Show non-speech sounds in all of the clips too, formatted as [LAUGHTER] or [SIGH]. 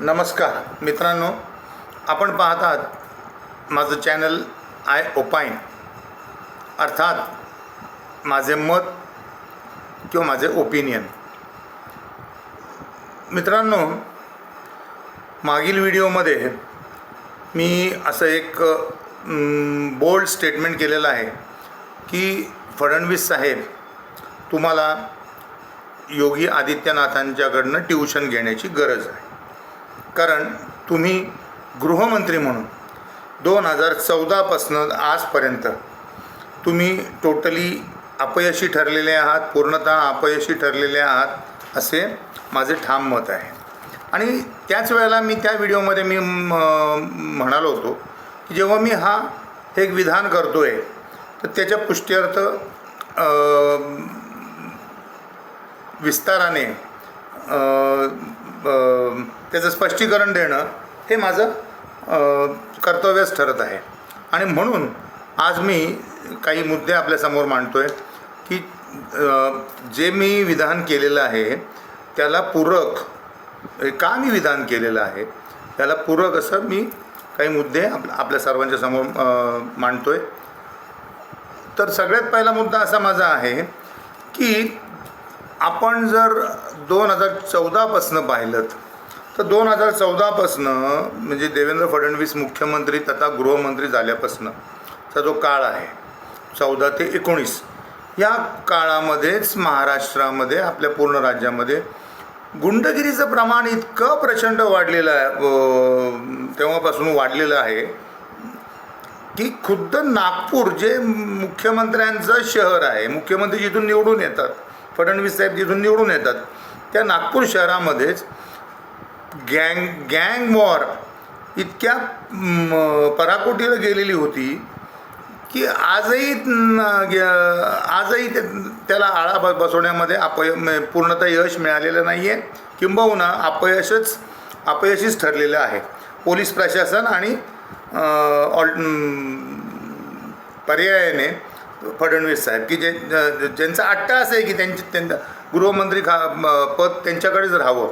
नमस्कार मित्रांनो आपण पाहत आहात माझं चॅनल आय ओपाईन. अर्थात माझे मत किंवा माझे ओपिनियन मित्रांनो मागील व्हिडिओमध्ये मी असं एक बोल्ड स्टेटमेंट केलेलं आहे की फडणवीस साहेब तुम्हाला योगी आदित्यनाथांच्याकडनं ट्युशन घेण्याची गरज आहे. कारण तुम्ही गृहमंत्री म्हणून दोन हजार चौदापासनं आजपर्यंत तुम्ही टोटली अपयशी ठरलेले आहात पूर्णतः अपयशी ठरलेले आहात असे माझे ठाम मत आहे. आणि त्याच वेळेला मी त्या व्हिडिओमध्ये मी म- म्हणालो होतो की जेव्हा मी हा एक विधान करतो आहे तर त्याच्या पुष्ट्यर्थ विस्ताराने अ, त्याचं स्पष्टीकरण देणं हे माझं कर्तव्यच ठरत आहे. आणि म्हणून आज मी काही मुद्दे आपल्यासमोर मांडतो आहे की जे मी विधान केलेलं आहे त्याला पूरक हे का मी विधान केलेलं आहे त्याला पूरक असं मी काही मुद्दे आप आपल्या सर्वांच्या समोर मांडतो आहे तर सगळ्यात पहिला मुद्दा असा माझा आहे की आपण जर दोन हजार चौदापासनं पाहिलं तर दोन हजार चौदापासनं म्हणजे देवेंद्र फडणवीस मुख्यमंत्री तथा गृहमंत्री झाल्यापासनंचा जो काळ आहे चौदा ते एकोणीस या काळामध्येच महाराष्ट्रामध्ये आपल्या पूर्ण राज्यामध्ये गुंडगिरीचं प्रमाण इतकं प्रचंड वाढलेलं आहे तेव्हापासून वाढलेलं आहे की खुद्द नागपूर जे मुख्यमंत्र्यांचं शहर आहे मुख्यमंत्री जिथून निवडून येतात फडणवीस साहेब जिथून निवडून येतात त्या नागपूर शहरामध्येच गँग गँग वॉर इतक्या पराकोटीला गेलेली होती की आजही आजही त्याला आळा ब बसवण्यामध्ये अपय पूर्णतः यश मिळालेलं नाही आहे किंबहुना अपयशच अपयशीच ठरलेलं आहे. पोलीस प्रशासन आणि अ, ऑल पर्यायाने फडणवीस साहेब की जे ज- ज्यांचा असं आहे की त्यांच्या त्यांचं गृहमंत्री खा पद त्यांच्याकडेच राहावं.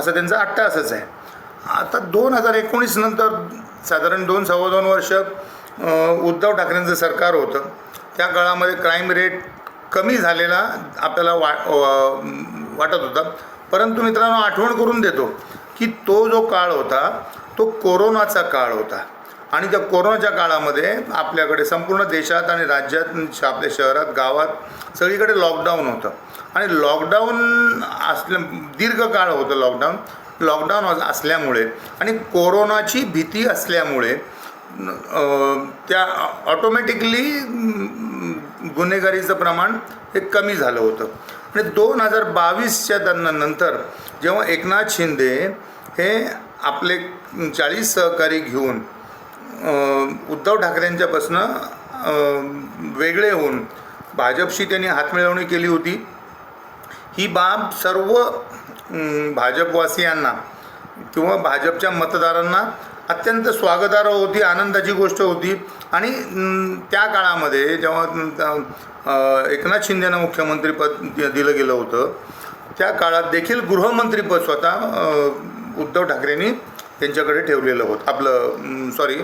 असं त्यांचा असंच आहे. आता दोन हजार एकोणीस नंतर साधारण दोन सव्वा दोन वर्ष उद्धव ठाकरेंचं सरकार होतं. त्या काळामध्ये क्राईम रेट कमी झालेला आपल्याला वा वा- वाटत होता. परंतु मित्रांनो आठवण करून देतो की तो जो काळ होता तो कोरोनाचा काळ होता. आणि त्या कोरोनाच्या काळामध्ये आपल्याकडे संपूर्ण देशात आणि राज्यात आपल्या शहरात गावात सगळीकडे लॉकडाऊन होतं. आणि लॉकडाऊन असल्या दीर्घकाळ होतं लॉकडाऊन लॉकडाऊन असल्यामुळे आणि कोरोनाची भीती असल्यामुळे त्या ऑटोमॅटिकली गुन्हेगारीचं प्रमाण हे कमी झालं होतं. आणि दोन हजार बावीसच्या दरम्यान नंतर जेव्हा एकनाथ शिंदे हे आपले चाळीस सहकारी घेऊन उद्धव ठाकरेंच्यापासनं वेगळे होऊन भाजपशी त्यांनी हातमिळवणी केली होती. ही बाब सर्व भाजपवासियांना किंवा भाजपच्या मतदारांना अत्यंत स्वागतार्ह होती आनंदाची गोष्ट होती. आणि त्या काळामध्ये जेव्हा एकनाथ शिंदेनं मुख्यमंत्रीपद दि- दिलं गेलं होतं त्या काळात देखील गृहमंत्रीपद स्वतः उद्धव ठाकरेंनी त्यांच्याकडे ठेवलेलं होतं. आपलं सॉरी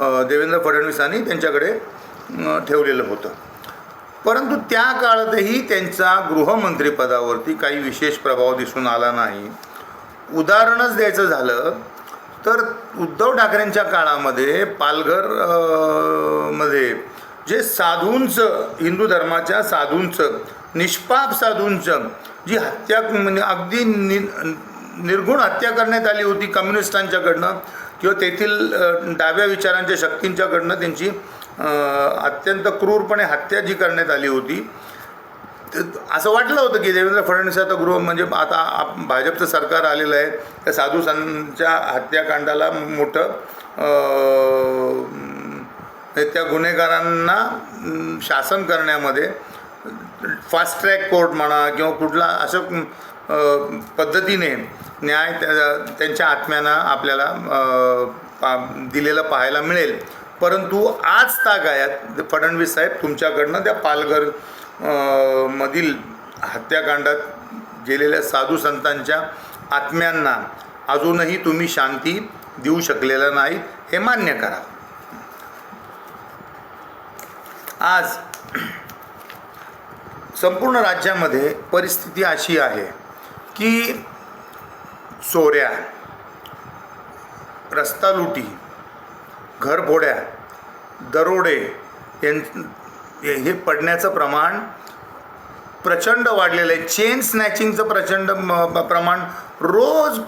देवेंद्र फडणवीसांनी त्यांच्याकडे ठेवलेलं होतं. परंतु त्या काळातही त्यांचा गृहमंत्रीपदावरती काही विशेष प्रभाव दिसून आला नाही. उदाहरणच द्यायचं झालं तर उद्धव ठाकरेंच्या काळामध्ये पालघरमध्ये जे साधूंचं हिंदू धर्माच्या साधूंचं निष्पाप साधूंचं जी हत्या म्हणजे अगदी नि निर्गुण हत्या करण्यात आली होती कम्युनिस्टांच्याकडनं किंवा तेथील डाव्या विचारांच्या शक्तींच्याकडनं त्यांची अत्यंत क्रूरपणे हत्या जी करण्यात आली होती असं वाटलं होतं की देवेंद्र फडणवीस आता गृह म्हणजे आता आप- भाजपचं सरकार आलेलं आहे त्या साधू संतांच्या हत्याकांडाला मोठं त्या गुन्हेगारांना शासन करण्यामध्ये फास्ट ट्रॅक कोर्ट म्हणा किंवा कुठला असं पद्धतीने न्याय त्या- त्यांच्या आत्म्यांना आपल्याला पा दिलेलं पाहायला मिळेल. परंतु आज तागायत फडणवीस साहेब तुमच्याकडनं त्या पालघर मधील हत्याकांडात गेलेल्या साधू संतांच्या आत्म्यांना अजूनही तुम्ही शांती देऊ शकलेला नाही हे मान्य करा. आज संपूर्ण राज्यामध्ये परिस्थिती अशी आहे की चोऱ्या रस्ता लुटी घरफोड्या दरोडे यां हे पडण्याचं प्रमाण प्रचंड वाढलेलं आहे. चेन स्नॅचिंगचं प्रचंड म- प्रमाण रोज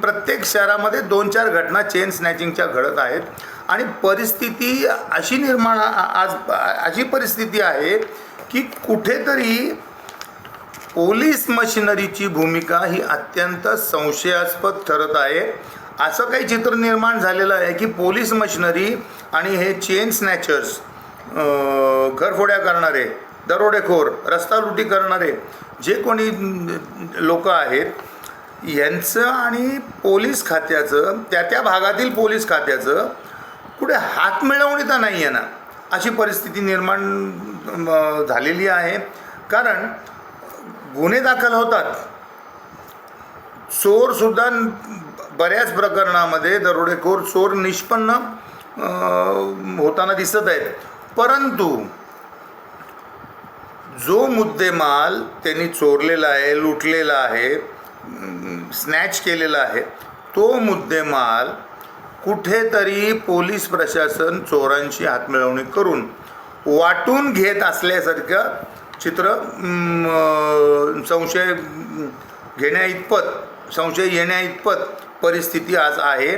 प्रत्येक शहरामध्ये दोन चार घटना चेन स्नॅचिंगच्या घडत आहेत. आणि परिस्थिती अशी निर्माण आज अशी परिस्थिती आहे की कुठेतरी पोलीस मशिनरीची भूमिका ही अत्यंत संशयास्पद ठरत आहे. असं काही चित्र निर्माण झालेलं आहे की पोलीस मशिनरी आणि हे चेन स्नॅचर्स घरफोड्या करणारे दरोडेखोर रस्ता लुटी करणारे जे कोणी लोक आहेत यांचं आणि पोलीस खात्याचं त्या त्या भागातील पोलीस खात्याचं कुठे हात मिळवणीता नाही आहे ना अशी परिस्थिती निर्माण झालेली आहे. कारण गुन्हे दाखल होतात. चोरसुद्धा बऱ्याच प्रकरणामध्ये दरोडेखोर चोर निष्पन्न होताना दिसत आहेत. परंतु जो मुद्देमाल त्यांनी चोरलेला आहे लुटलेला आहे स्नॅच केलेला आहे तो मुद्देमाल कुठेतरी पोलीस प्रशासन चोरांशी हातमिळवणी करून वाटून घेत असल्यासारखं चित्र संशय घेण्या इतपत संशय येण्या इतपत परिस्थिती आज आहे.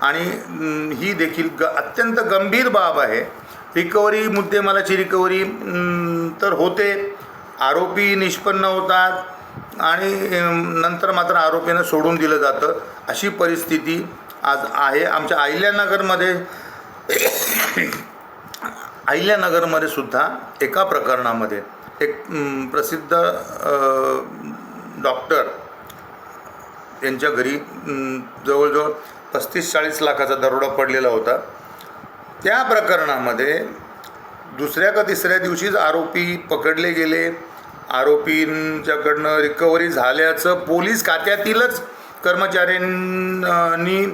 आणि ही देखील ग अत्यंत गंभीर बाब आहे. रिकव्हरी मुद्देमालाची रिकव्हरी तर होते. आरोपी निष्पन्न होतात. आणि नंतर मात्र आरोपीनं सोडून दिलं जातं. अशी परिस्थिती आज आहे. आमच्या अहिल्यानगरमध्ये [COUGHS] अहिल्यानगरमध्ये सुद्धा एका प्रकरणामध्ये एक प्रसिद्ध डॉक्टर यांच्या घरी जवळजवळ पस्तीस चाळीस लाखाचा दरोडा पडलेला होता. त्या प्रकरणामध्ये दुसऱ्या का तिसऱ्या दिवशीच आरोपी पकडले गेले. आरोपींच्याकडनं रिकव्हरी झाल्याचं पोलीस खात्यातीलच कर्मचाऱ्यांनी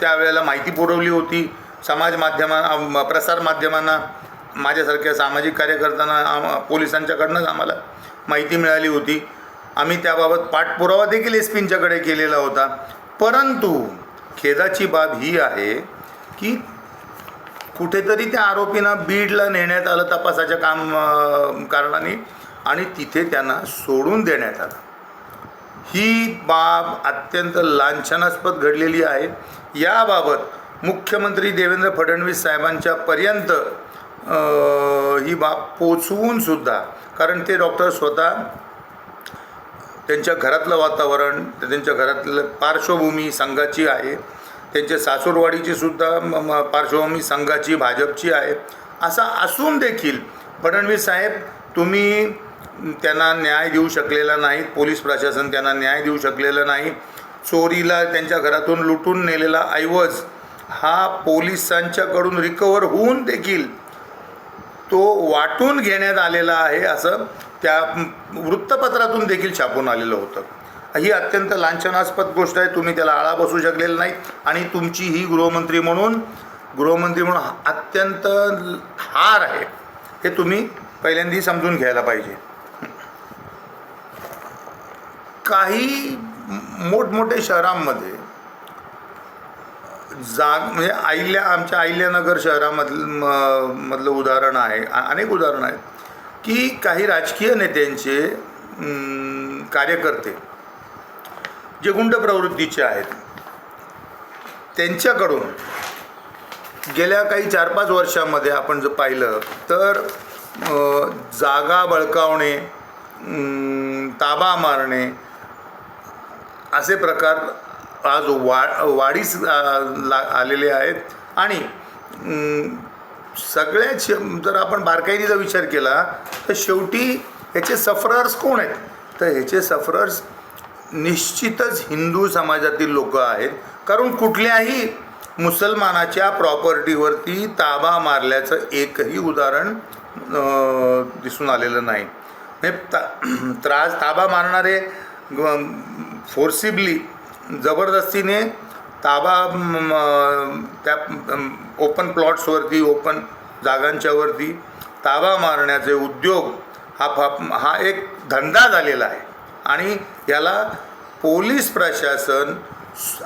त्यावेळेला माहिती पुरवली होती. समाज माध्यमांना प्रसार माध्यमांना माझ्यासारख्या सामाजिक कार्यकर्त्यांना आम पोलिसांच्याकडनंच आम्हाला माहिती मिळाली होती. आम्ही त्याबाबत पाठपुरावा देखील एस पींच्याकडे केलेला होता. परंतु खेदाची बाब ही आहे की कुठेतरी त्या आरोपींना बीडला नेण्यात आलं तपासाच्या काम कारणाने आणि तिथे त्यांना सोडून देण्यात आलं. ही बाब अत्यंत लांछनास्पद घडलेली आहे. याबाबत मुख्यमंत्री देवेंद्र फडणवीस साहेबांच्या पर्यंत ही बाब पोचवूनसुद्धा कारण ते डॉक्टर स्वतः त्यांच्या घरातलं वातावरण त्यांच्या घरातलं पार्श्वभूमी संघाची आहे. त्यांच्या सासूरवाडीची सुद्धा म- पार्श्वभूमी संघाची भाजपची आहे. असा असून देखील फडणवीस साहेब तुम्ही त्यांना न्याय देऊ शकलेला नाही पोलीस प्रशासन त्यांना न्याय देऊ शकलेलं नाही. चोरीला त्यांच्या घरातून लुटून नेलेला ऐवज हा पोलिसांच्याकडून रिकवर होऊन देखील तो वाटून घेण्यात आलेला आहे असं त्या वृत्तपत्रातून देखील छापून आलेलं होतं. ही अत्यंत लांछनास्पद गोष्ट आहे. तुम्ही त्याला आळा बसू शकलेला नाही. आणि तुमची ही गृहमंत्री म्हणून गृहमंत्री म्हणून अत्यंत हार आहे. हे तुम्ही पहिल्यांदा समजून घ्यायला पाहिजे. काही मोठमोठे शहरांमध्ये जाग म्हणजे अहिल्या आमच्या अहिल्यानगर शहरामधलं म- मधलं उदाहरण आहे. अनेक उदाहरणं आहेत. की काही राजकीय नेत्यांचे कार्यकर्ते जे गुंड प्रवृत्तीचे आहेत त्यांच्याकडून गेल्या काही चार पाच वर्षामध्ये आपण जर पाहिलं तर जागा बळकावणे ताबा मारणे असे प्रकार आज वा वाढीस ला आलेले आहेत. आणि सगळ्याच जर आपण बारकाईने विचार केला तर शेवटी ह्याचे सफरर्स कोण आहेत? तर ह्याचे सफरर्स निश्चितच हिंदू समाजातील लोक आहेत. कारण कुठल्याही मुसलमानाच्या प्रॉपर्टीवरती ताबा मारल्याचं एकही उदाहरण दिसून आलेलं नाही. म्हणजे ता त्रास ताबा मारणारे फोर्सिबली जबरदस्तीने ताबा त्या ओपन प्लॉट्सवरती ओपन जागांच्यावरती ताबा मारण्याचे उद्योग हा फा हा एक धंदा झालेला आहे. आणि याला पोलीस प्रशासन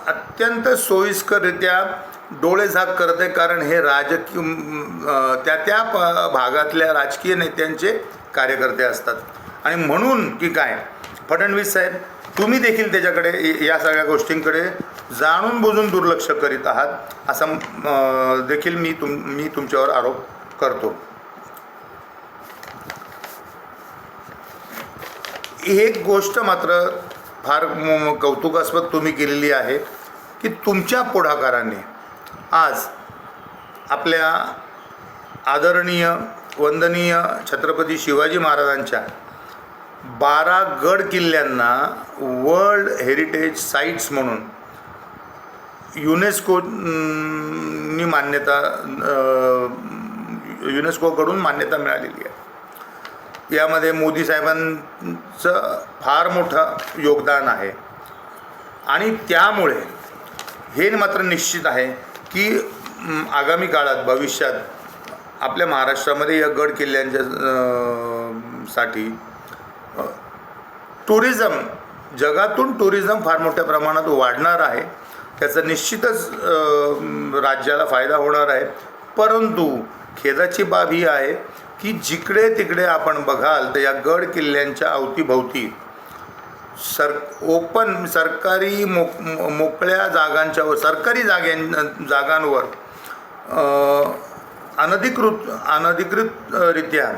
अत्यंत सोयीस्कररित्या डोळेझाक करते कारण हे राजकीय त्या त्या प भागातल्या राजकीय नेत्यांचे कार्यकर्ते असतात. आणि म्हणून की काय? फडणवीस साहेब तुम्ही देखील त्याच्याकडे या सगळ्या गोष्टींकडे जाणून बुजून दुर्लक्ष करीत आहात असा देखील मी तुम मी तुमच्यावर आरोप करतो. एक गोष्ट मात्र फार कौतुकास्पद तुम्ही केलेली आहे की तुमच्या पुढाकाराने आज आपल्या आदरणीय वंदनीय छत्रपती शिवाजी महाराजांच्या बारा गड किल्ल्यांना वर्ल्ड हेरिटेज साईट्स म्हणून युनेस्को नी मान्यता युनेस्कोकडून मान्यता मिळालेली आहे. यामध्ये मोदी साहेबांचं फार मोठं योगदान आहे. आणि त्यामुळे हे मात्र निश्चित आहे की आगामी काळात भविष्यात आपल्या महाराष्ट्रामध्ये या गड किल्ल्यांच्या साठी टुरिझम जगातून टुरिझम फार मोठ्या प्रमाणात वाढणार आहे. त्याचा निश्चितच राज्याला फायदा होणार आहे. परंतु खेदाची बाब ही आहे की जिकडे तिकडे आपण बघाल तर या गड किल्ल्यांच्या अवतीभोवती सर ओपन सरकारी मोक मोकळ्या जागांच्या सरकारी जाग्यां जागांवर अनधिकृत अनधिकृतरित्या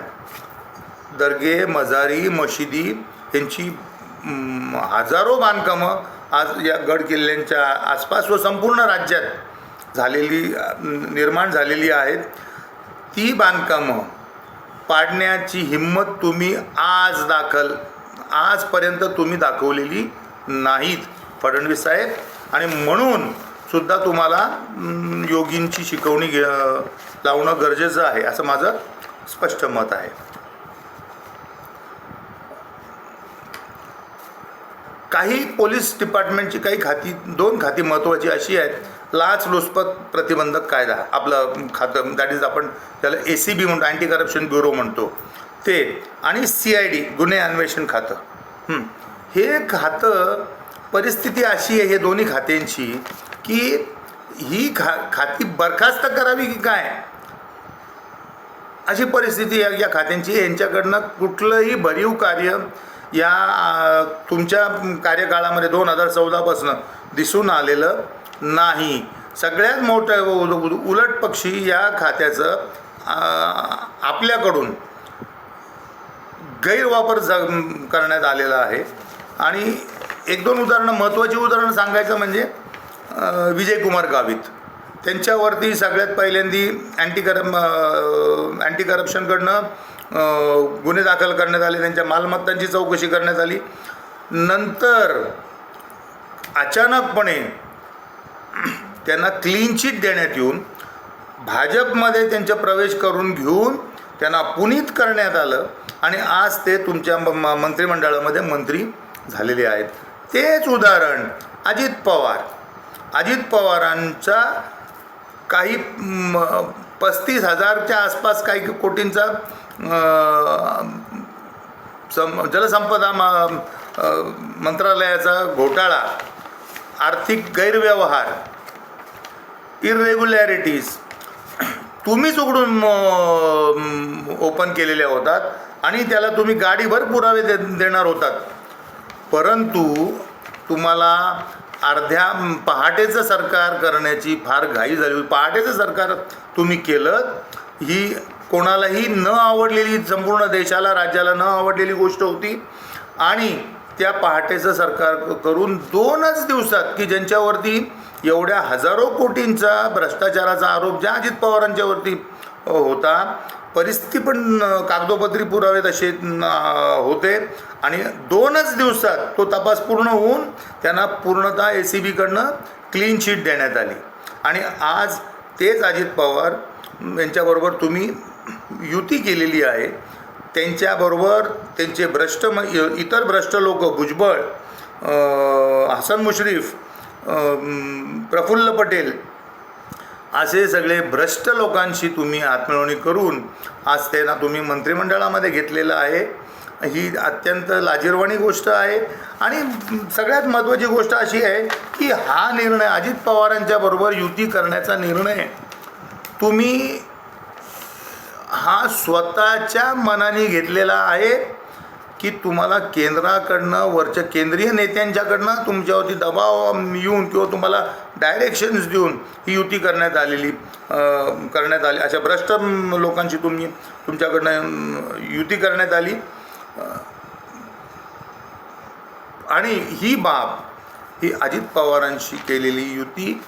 दर्गे मजारी मशिदी यांची हजारो बांधकामं आज या गड किल्ल्यांच्या आसपास व संपूर्ण राज्यात झालेली निर्माण झालेली आहेत. ती बांधकामं पाडण्याची हिंमत तुम्ही आज दाखल आजपर्यंत तुम्ही दाखवलेली नाहीत फडणवीस साहेब. आणि म्हणून सुद्धा तुम्हाला योगींची शिकवणी घे लावणं गरजेचं आहे असं माझं स्पष्ट मत आहे. काही पोलीस डिपार्टमेंटची काही खाती दोन खाती महत्त्वाची अशी आहेत. लाचलुचपत प्रतिबंधक कायदा आपलं खातं दॅट इज आपण त्याला ए सी बी म्हणतो अँटी करप्शन ब्युरो म्हणतो. ते आणि सी आय डी गुन्हे अन्वेषण खातं. हे खातं परिस्थिती अशी आहे हे दोन्ही खात्यांची की ही खा खाती बरखास्त करावी की काय? अशी परिस्थिती या खात्यांची यांच्याकडनं कुठलंही भरीव कार्य या तुमच्या कार्यकाळामध्ये दोन हजार चौदापासनं दिसून आलेलं नाही. सगळ्यात मोठं उलट पक्षी या खात्याचं आपल्याकडून गैरवापर ज करण्यात आलेला आहे. आणि एक दोन उदाहरणं महत्त्वाची उदाहरणं सांगायचं म्हणजे विजयकुमार गावित. त्यांच्यावरती सगळ्यात पहिल्यांदी अँटी करप अँटी करप्शनकडनं गुन्हे दाखल करण्यात आले त्यांच्या मालमत्तांची चौकशी करण्यात आली. नंतर अचानकपणे त्यांना क्लीन चिट देण्यात येऊन भाजपमध्ये त्यांचा प्रवेश करून घेऊन त्यांना पुनीत करण्यात आलं आणि आज ते तुमच्या म- मंत्रिमंडळामध्ये मंत्री झालेले आहेत. तेच उदाहरण अजित पवार. अजित पवारांचा काही पस्तीस हजारच्या आसपास काही कोटींचा सम जलसंपदा म- मंत्रालयाचा घोटाळा आर्थिक गैरव्यवहार इरेग्युलॅरिटीज तुम्हीच उघडून ओपन केलेल्या होतात आणि त्याला तुम्ही गाडीभर पुरावे दे देणार होतात. परंतु तुम्हाला अर्ध्या पहाटेचं सरकार करण्याची फार घाई झाली. होती पहाटेचं सरकार तुम्ही केलं ही कोणालाही न आवडलेली संपूर्ण देशाला राज्याला न आवडलेली गोष्ट होती. आणि त्या पहाटेचं सरकार करून दोनच दिवसात की ज्यांच्यावरती एवढ्या हजारो कोटींचा भ्रष्टाचाराचा आरोप ज्या अजित पवारांच्यावरती होता परिस्थिती पण कागदोपत्री पुरावे तसे होते. आणि दोनच दिवसात तो तपास पूर्ण होऊन त्यांना पूर्णतः ए सी बीकडनं क्लीन शीट देण्यात आली. आणि आज तेच अजित पवार यांच्याबरोबर तुम्ही युती केलेली आहे त्यांच्याबरोबर त्यांचे भ्रष्ट म इतर भ्रष्ट लोक भुजबळ हसन मुश्रीफ प्रफुल्ल पटेल असे सगळे भ्रष्ट लोकांशी तुम्ही हातमिळवणी करून आज त्यांना तुम्ही मंत्रिमंडळामध्ये घेतलेलं आहे. ही अत्यंत लाजीरवाणी गोष्ट आहे. आणि सगळ्यात महत्त्वाची गोष्ट अशी आहे की हा निर्णय अजित पवारांच्या बरोबर युती करण्याचा निर्णय तुम्ही हा स्वतःच्या मनाने घेतलेला आहे की तुम्हाला केंद्राकडनं वरच्या केंद्रीय नेत्यांच्याकडनं तुमच्यावरती दबाव येऊन किंवा तुम्हाला डायरेक्शन्स देऊन ही युती करण्यात आलेली करण्यात आली. अशा भ्रष्ट लोकांची तुम्ही तुमच्याकडनं युती करण्यात आली. आणि ही बाब ही अजित पवारांशी केलेली युती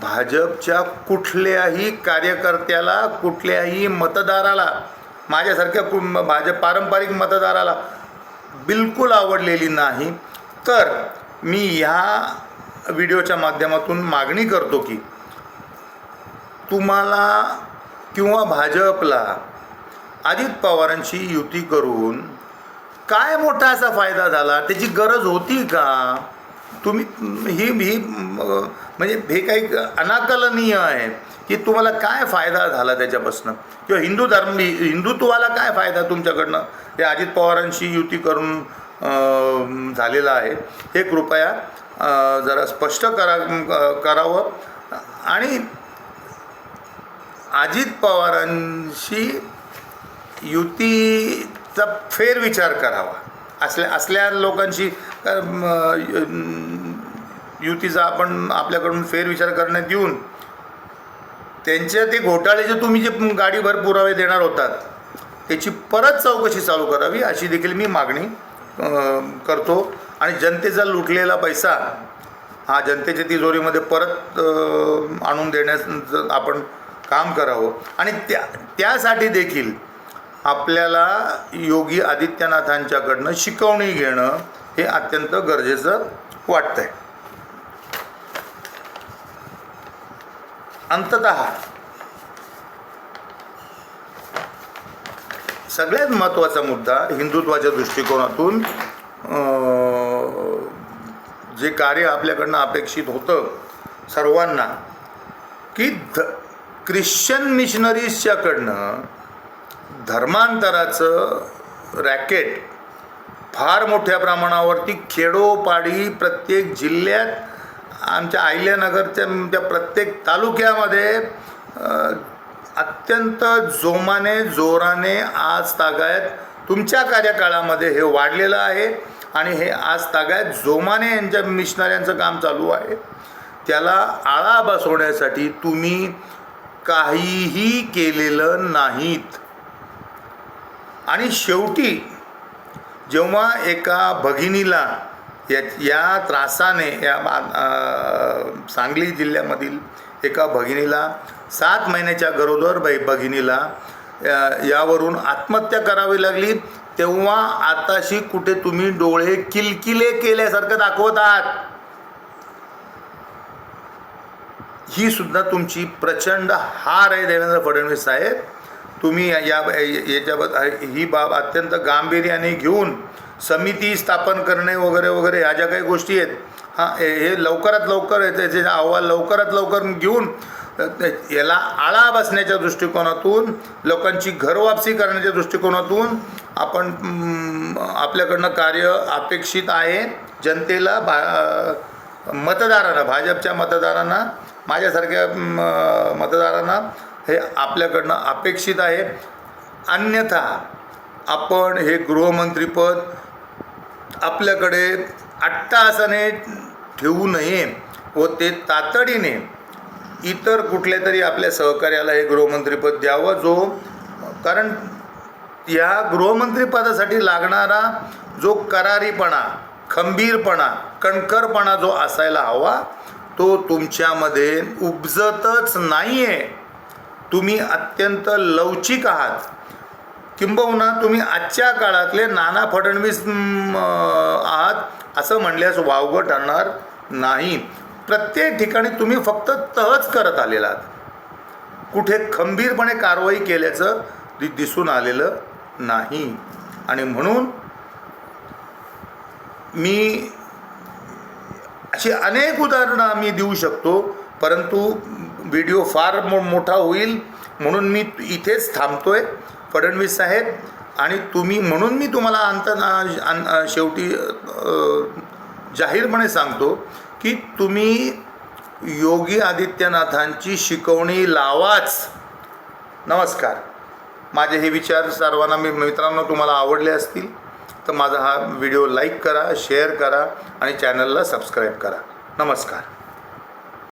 भाजपच्या कुठल्याही कार्यकर्त्याला कुठल्याही मतदाराला माझ्यासारख्या कु भाजप पारंपरिक मतदाराला बिलकुल आवडलेली नाही. तर मी ह्या व्हिडिओच्या माध्यमातून मागणी करतो की तुम्हाला किंवा भाजपला अजित पवारांची युती करून काय मोठा असा फायदा झाला? त्याची गरज होती का? तुम्ही ही ही म्हणजे हे काही अनाकलनीय आहे की तुम्हाला काय फायदा झाला त्याच्यापासून? किंवा हिंदू धर्म हिंदुत्वाला काय फायदा तुमच्याकडनं? हे अजित पवारांशी युती करून झालेलं आहे. हे कृपया जरा स्पष्ट करा करावं. आणि अजित पवारांशी युतीचा फेरविचार करावा. असल्या असल्या लोकांशी युतीचा आपण आपल्याकडून फेरविचार करण्यात येऊन त्यांच्या ते घोटाळे जे तुम्ही जे गाडीभर पुरावे देणार होतात त्याची परत चौकशी चालू करावी अशी देखील मी मागणी करतो. आणि जनतेचा लुटलेला पैसा हा जनतेच्या तिजोरीमध्ये परत आणून देण्यास आपण काम करावं. आणि त्या त्यासाठी देखील आपल्याला योगी आदित्यनाथांच्याकडनं शिकवणी घेणं हे अत्यंत गरजेचं वाटतंय. अंतत सगळ्यात महत्त्वाचा मुद्दा हिंदुत्वाच्या दृष्टिकोनातून जे कार्य आपल्याकडनं अपेक्षित होतं सर्वांना की ध ख्रिश्चन मिशनरीजच्याकडनं धर्मांतराचं रॅकेट फार मोठ्या प्रमाणावरती खेडोपाडी प्रत्येक जिल्ह्यात आमच्या अहिल्यानगरच्या त्या प्रत्येक तालुक्यामध्ये अत्यंत जोमाने जोराने आज तागायत तुमच्या कार्यकाळामध्ये हे वाढलेलं आहे आणि हे आज तागायत जोमाने यांच्या मिशनऱ्यांचं काम चालू आहे. त्याला आळा बसवण्यासाठी तुम्ही काहीही केलेलं नाहीत. आणि शेवटी जेव्हा एका भगिनीला या या त्रासाने या सांगली जिल्ह्यामधील एका भगिनीला सात महिन्याच्या गरोदर बाई भगिनीला यावरून आत्महत्या करावी लागली तेव्हा आताशी कुठे तुम्ही डोळे किलकिले केल्यासारखं दाखवत आहात. ही सुद्धा तुमची प्रचंड हार आहे देवेंद्र फडणवीस साहेब. तुम्ही या या- याच्याबद्दल ही बाब अत्यंत गांभीर्याने घेऊन समिती स्थापन करणे वगैरे वगैरे ह्या ज्या काही गोष्टी आहेत हां हे लवकरात लवकर त्याचे अहवाल लवकरात लवकर घेऊन याला आळा बसण्याच्या दृष्टिकोनातून लोकांची घरवापसी करण्याच्या दृष्टिकोनातून आपण आपल्याकडनं कार्य अपेक्षित आहे. जनतेला भा मतदारांना भाजपच्या मतदारांना माझ्यासारख्या मतदारांना हे आपल्याकडनं अपेक्षित आहे. अन्यथा आपण हे गृहमंत्रीपद आपल्याकडे अट्टासाने ठेवू नये व ते तातडीने इतर कुठल्या तरी आपल्या सहकार्याला हे गृहमंत्रीपद द्यावं जो कारण या गृहमंत्रीपदासाठी लागणारा जो करारीपणा खंबीरपणा कणखरपणा जो असायला हवा तो तुमच्यामध्ये उपजतच नाही आहे तुम्ही अत्यंत लवचिक आहात. किंबहुना तुम्ही आजच्या काळातले नाना फडणवीस आहात असं म्हणल्यास वावगं ठरणार नाही. प्रत्येक ठिकाणी तुम्ही फक्त तहच करत आलेला आहात. कुठे खंबीरपणे कारवाई केल्याचं दिसून आलेलं नाही. आणि म्हणून मी अशी अनेक उदाहरणं आम्ही देऊ शकतो परंतु व्हिडिओ फार मो मोठा होईल म्हणून मी इथेच थांबतो आहे फडणवीस साहेब आणि तुम्ही म्हणून मी तुम्हाला अंत शेवटी जाहीरपणे सांगतो की तुम्ही योगी आदित्यनाथांची शिकवणी लावाच. नमस्कार. माझे हे विचार सर्वांना मी मित्रांनो तुम्हाला आवडले असतील तर माझा हा व्हिडिओ लाईक करा शेअर करा आणि चॅनलला सबस्क्राईब करा. नमस्कार.